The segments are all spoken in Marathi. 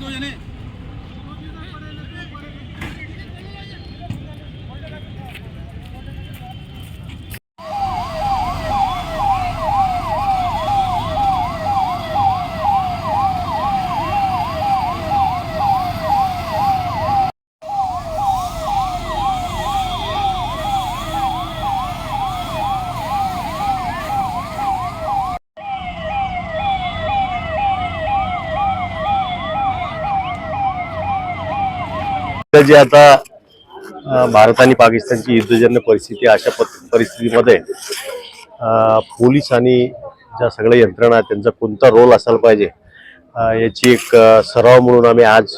આવતો નહીં तर जे आता भारत आणि पाकिस्तानची युद्धजन्य परिस्थिती अशा प- परिस्थितीमध्ये पोलीस आणि ज्या सगळ्या यंत्रणा आहेत, त्यांचा कोणता रोल असायला पाहिजे? याची एक सराव म्हणून आम्ही आज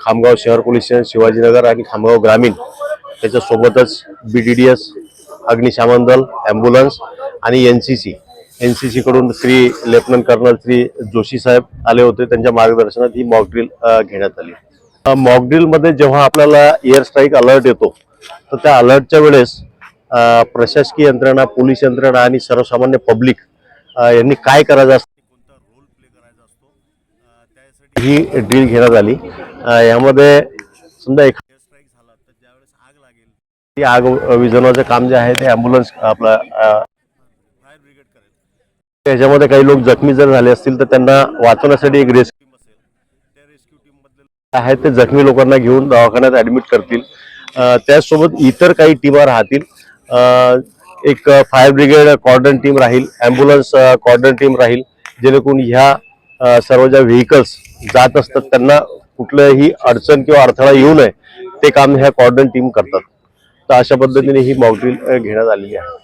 खामगाव शहर पोलीस स्टेशन शिवाजीनगर आणि खामगाव ग्रामीण त्याच्यासोबतच बी डी डी एस अग्निशामन दल ॲम्ब्युलन्स आणि N C C N C सीकडून Shri lieutenant colonel Shri Joshi साहेब आले होते. त्यांच्या मार्गदर्शनात ही मॉकड्रिल घेण्यात आली. मॉकड्रिलमध्ये जेव्हा आपल्याला एअर स्ट्राईक अलर्ट येतो तर त्या अलर्टच्या वेळेस प्रशासकीय यंत्रणा पोलीस यंत्रणा आणि सर्वसामान्य पब्लिक यांनी काय करायचं असतं कोणता रोल प्ले करायचा असतो ही ड्रिल घेण्यात आली. यामध्ये समजा एक स्ट्राईक झाला तर ज्यावेळेस आग लागेल ती आग विजवण्याचं काम जे आहे ते ॲम्ब्युलन्स आपला फायर ब्रिगेड करेल. त्याच्यामध्ये काही लोक जखमी जर झाले असतील तर त्यांना वाचवण्यासाठी एक रेस्क्यू आहेत ते जखमी लोकांना घेऊन दवाखान्यात ऍडमिट करतील. त्याचसोबत इतर काही टीमा राहतील. एक फायर ब्रिगेड कॉर्डन टीम राहील ॲम्ब्युलन्स कॉर्डन टीम राहील जेणेकरून ह्या सर्व ज्या व्हेकल्स जात असतात त्यांना कुठलंही अडचण किंवा अडथळा येऊ नये ते काम ह्या कॉर्डन टीम करतात. तर अशा पद्धतीने ही मॉकड्रिल घेण्यात आलेली आहे.